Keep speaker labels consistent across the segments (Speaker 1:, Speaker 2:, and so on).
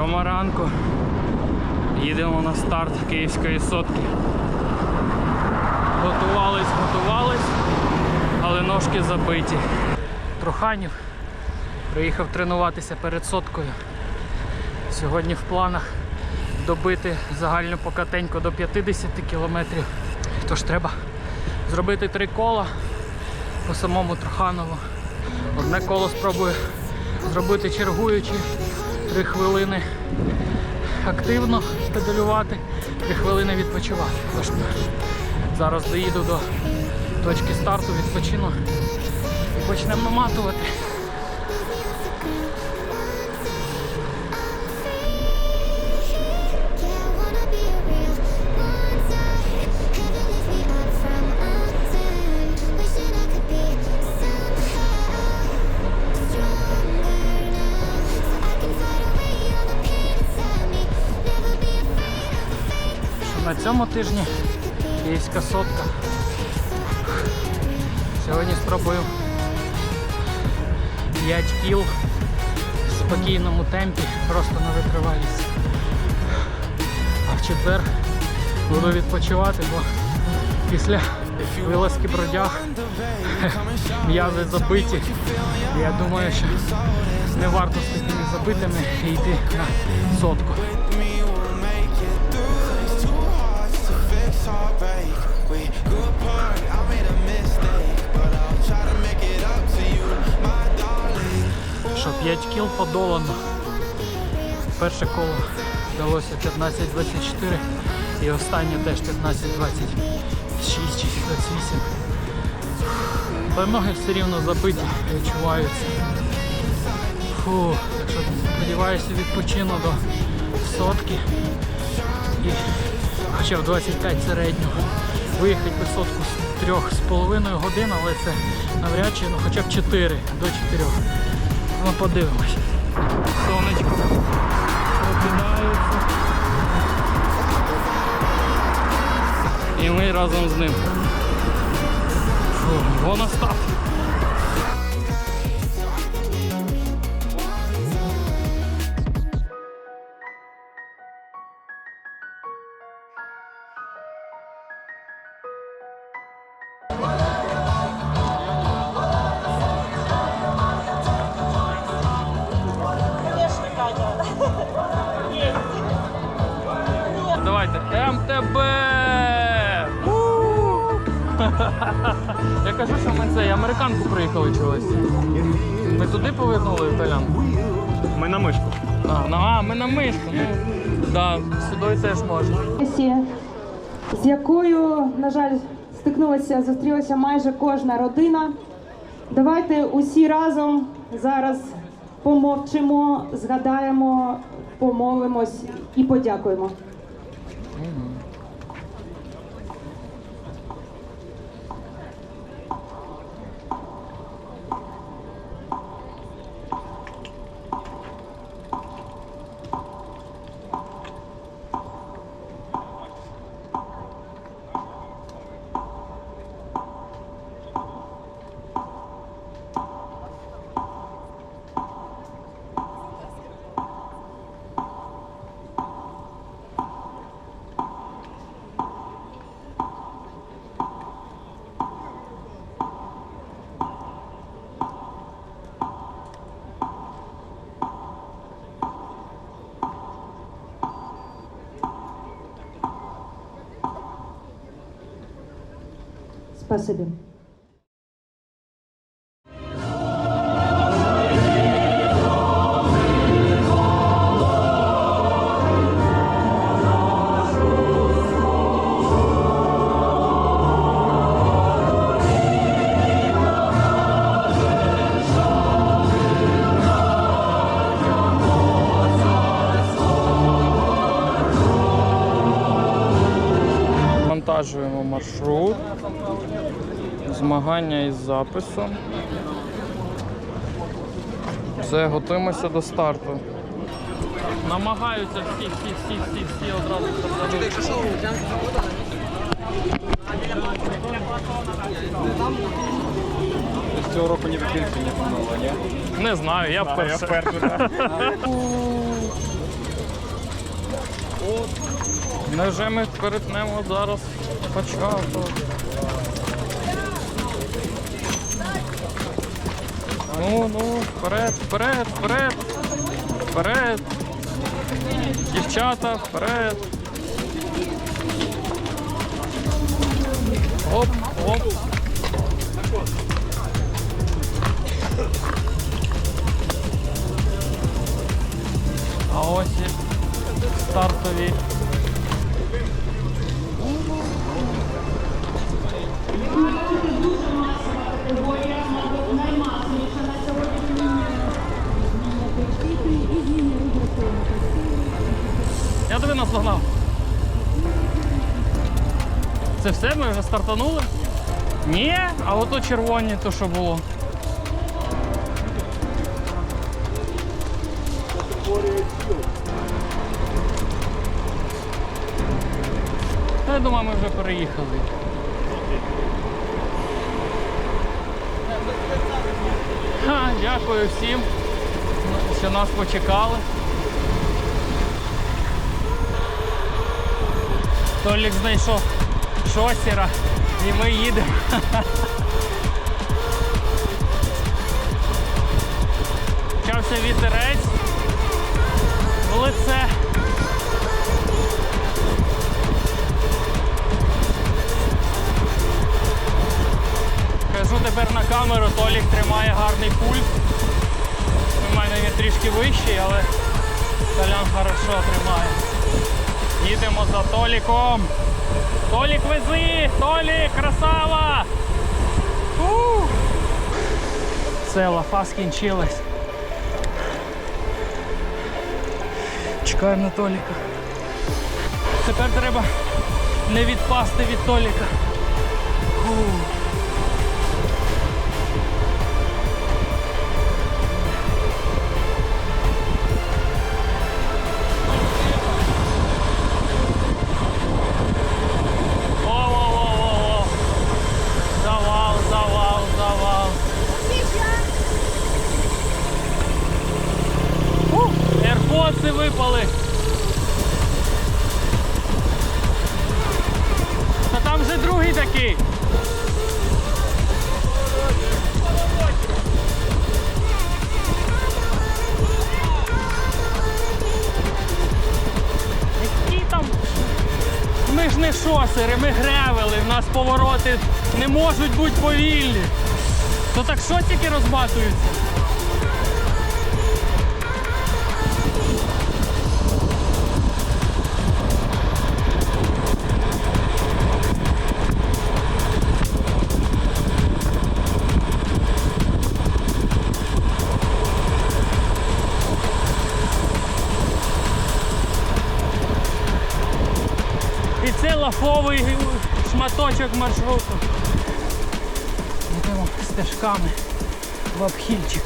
Speaker 1: Сьома ранку. Їдемо на старт київської сотки. Готувались, готувались, але ножки забиті. Труханів приїхав тренуватися перед соткою. Сьогодні в планах добити загальну покатеньку до 50 кілометрів. Тож треба зробити три кола по самому Труханову. Одне коло спробую зробити чергуючи 3 хвилини активно педалювати, 3 хвилини відпочивати. Тож зараз доїду до точки старту, відпочину і почнемо наматувати. Цьому тижні київська сотка. Сьогодні спробую 5 кіл в спокійному темпі, просто на витривалість. А в четвер буду відпочивати, бо після вилазки бродяг м'язи забиті. Я думаю, що не варто з такими забитими йти на сотку. Що 5 кіл подолано. Перше коло вдалося 15-24 і останнє теж 15-26 чи 28. Та ноги все рівно забиті, відчуваються. Фу, так що сподіваюся відпочину до сотки. І хоча в 25 середнього. Виїхати би сотку з трьох з половиною годин, але це навряд чи, ну хоча б 4 до 4. Ну подивимось. Сонечко прокидається. І ми разом з ним. Фу, гоностав. Ми
Speaker 2: на мишку.
Speaker 1: А, ну, а, ми на мишку. Ну, да, сюди теж можна.
Speaker 3: З якою, на жаль, стикнулася, зустрілася майже кожна родина. Давайте усі разом зараз помовчимо, згадаємо, помолимось і подякуємо. Спасибі.
Speaker 1: Змагання із записом. Все, готуємося до старту. Намагаються всі, всі, всі, всі, всі одразу забрати.
Speaker 2: Цього року ні більше не помило, ні?
Speaker 1: Не знаю, я вперше.
Speaker 2: Я вперше, так.
Speaker 1: Невже ми перетнемо зараз початок? Ну, ну, вперед, вперед, вперед, вперед. Дівчата, вперед. Стартанули? Ні, а ото червоні, то що було. Та я думаю, ми вже переїхали. Ха, дякую всім, що нас почекали. Толік знайшов шосера і ми їдемо. Почався вітерець в лице. Кажу тепер на камеру, Толік тримає гарний пульс. У мене він трішки вищий, але Толян хорошо тримає. Їдемо за Толіком. Толік вези! Толік, красава! Ух! Все, лафа скінчилась. Чекаємо на Толіка. Тепер треба не відпасти від Толіка. Ух. Ж не шосери, ми гревели, в нас повороти не можуть бути повільні. То так шосики розматуються. Шматочок маршруту. Йдемо стежками в обхільчик.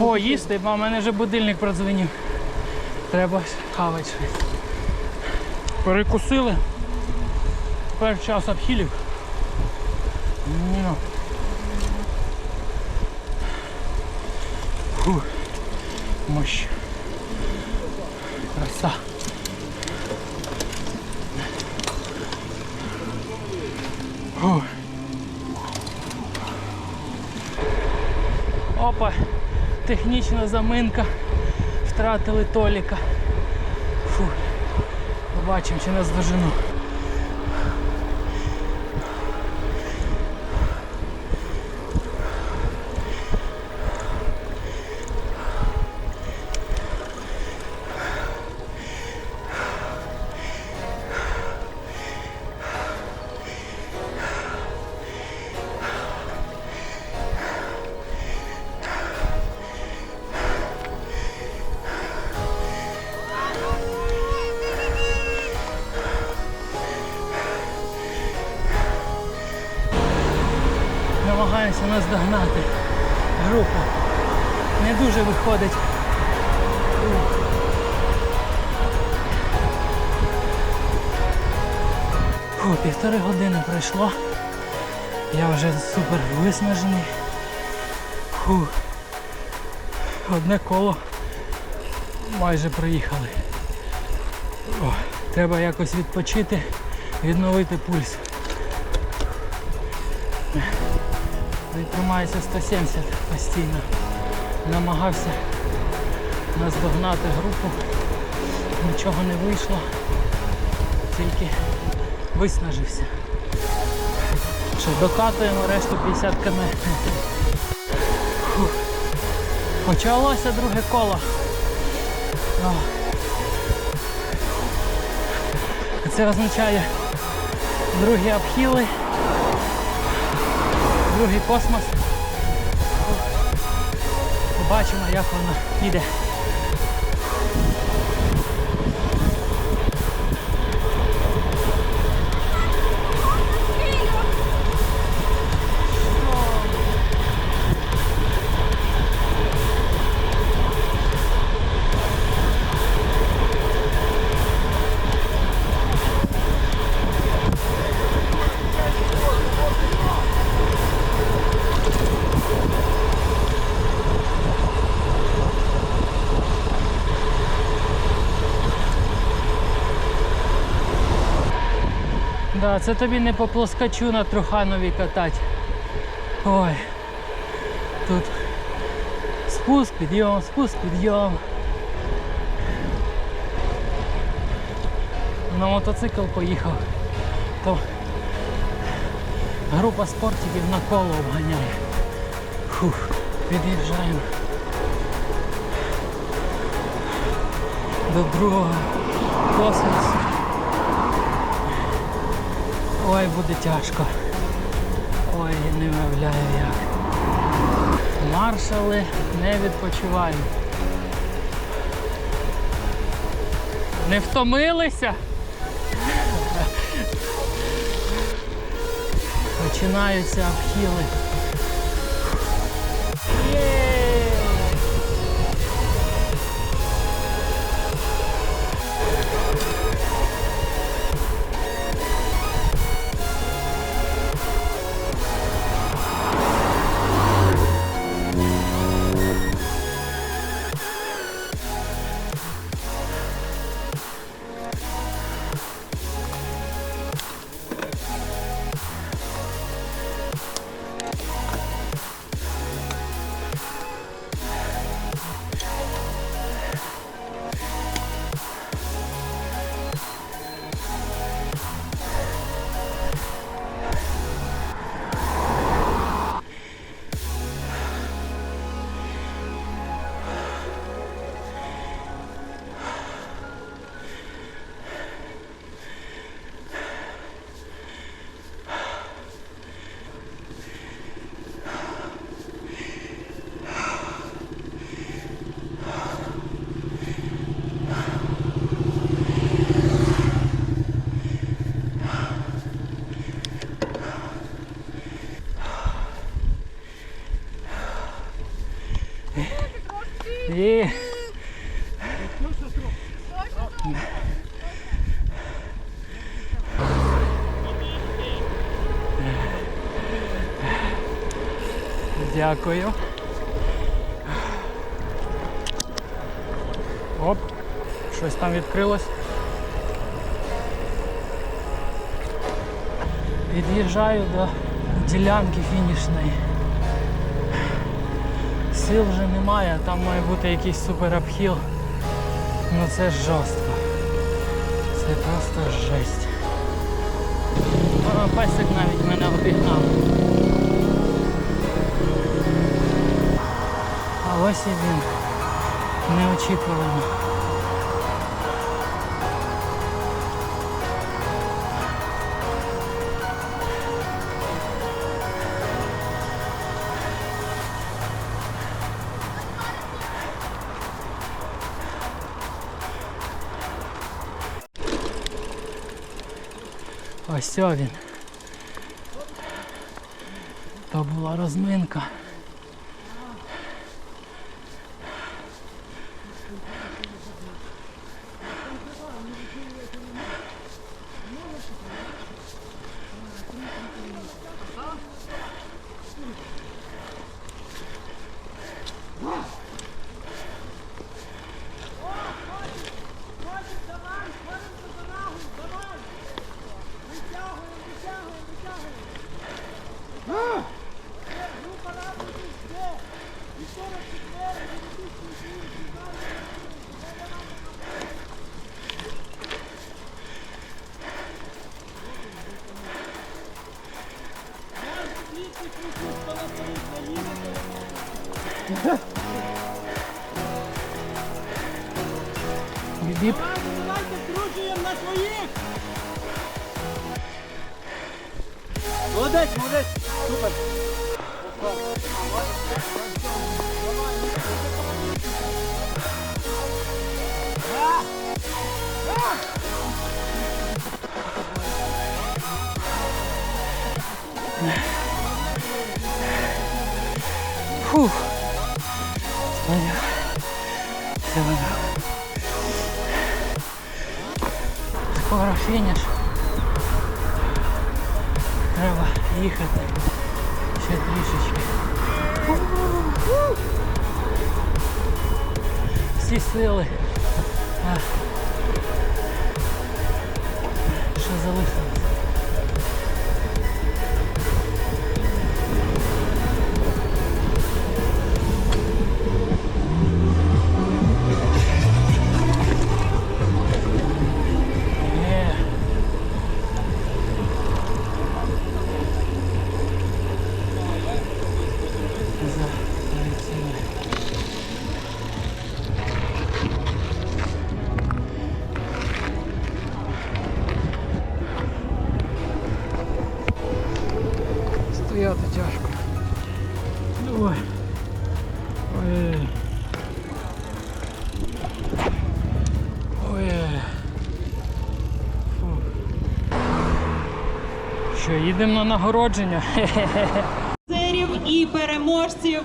Speaker 1: О, їсти, бо в мене вже будильник продзвонив. Треба хавати щось. Перекусили. Тепер час обхилів. Ну. Мощь. Краса. Фу. Опа, технічна заминка. Втратили Толіка. Фу. Побачимо, чи нас дожену. Наздогнати групу. Не дуже виходить. Фу, півтори години пройшло. Я вже супер виснажений. Фу. Одне коло Майже приїхали. О, треба якось відпочити, відновити пульс. Тримається 170 постійно. Намагався наздогнати групу. Нічого не вийшло. Тільки виснажився. Що, докатуємо решту 50 км. Почалося друге коло. Це означає другі обхіли, другий космос. Побачимо, як воно піде. Да, це тобі не по плоскачу на Труханові катати. Ой. Тут спуск, підйом, спуск, підйом. На мотоцикл поїхав. То група спортиків на коло обганяє. Фух, під'їжджаємо. До другого космосу. Ой, буде тяжко. Ой, не уявляю як. Маршали не відпочивають. Не втомилися? Починаються обхіли. Дякую. Оп, щось там відкрилось. Під'їжджаю до ділянки фінішної. Сил вже немає, там має бути якийсь супер обхіл. Ну це жорстко. Це просто жесть. Песик навіть мене обігнав. А ось і він. Неочікувано. Ось він. То була розминка. Біп-біп.
Speaker 4: Молодець, молодець, супер.
Speaker 1: Фух. Скоро фініш. Треба їхати. Ще трішечки. Всі сили. Що залишилось? Що, їдемо на нагородження?
Speaker 3: Призерів і переможців!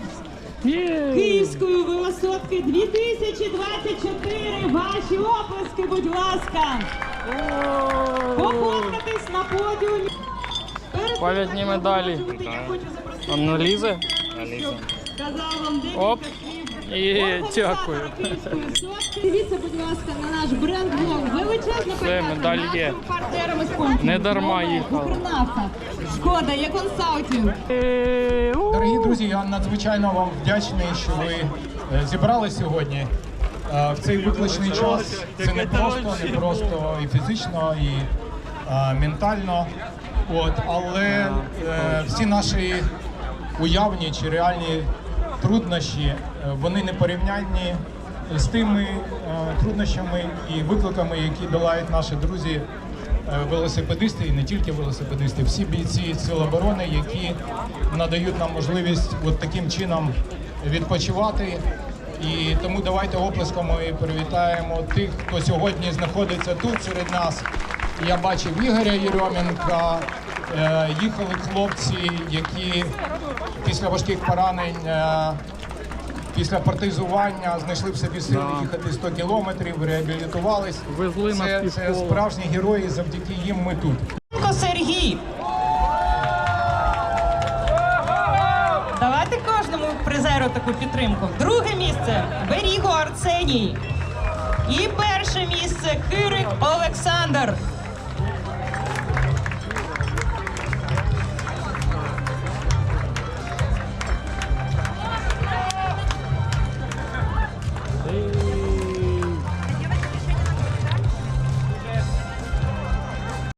Speaker 3: Київської велосотки 2024. Ваші оплески, будь ласка. Пофоткатись на подіумі.
Speaker 1: Пам'ятні медалі.
Speaker 3: щоб казав вам декілька.
Speaker 1: І дякую.
Speaker 3: Дивіться, будь ласка, на наш бренд-блог. Величезна подяка
Speaker 1: медаль є.
Speaker 3: нашим партнерам.
Speaker 1: Не дарма їхала.
Speaker 3: Шкода, є консалтинг.
Speaker 5: Дорогі друзі, я надзвичайно вам вдячний, що ви е, зібрались сьогодні е, в цей викличний час. Це не просто, не просто і фізично, і е, ментально. От, але е, всі наші уявні чи реальні труднощі, е, вони не порівнянні з тими е, труднощами і викликами, які долають наші друзі е, велосипедисти і не тільки велосипедисти, всі бійці Сил оборони, які надають нам можливість от таким чином відпочивати. І тому давайте оплесками привітаємо тих, хто сьогодні знаходиться тут серед нас. Я бачив Ігоря Єрьоменка, е, їхали хлопці, які після важких поранень. е, Після партизування знайшли в собі сили їхати 100 кілометрів, реабілітувались.
Speaker 1: Везли
Speaker 5: це, це справжні герої. Завдяки їм ми тут.
Speaker 3: Сергій. Давайте кожному призеру таку підтримку. Друге місце Беріго Арсеній. І перше місце Кирик Олександр.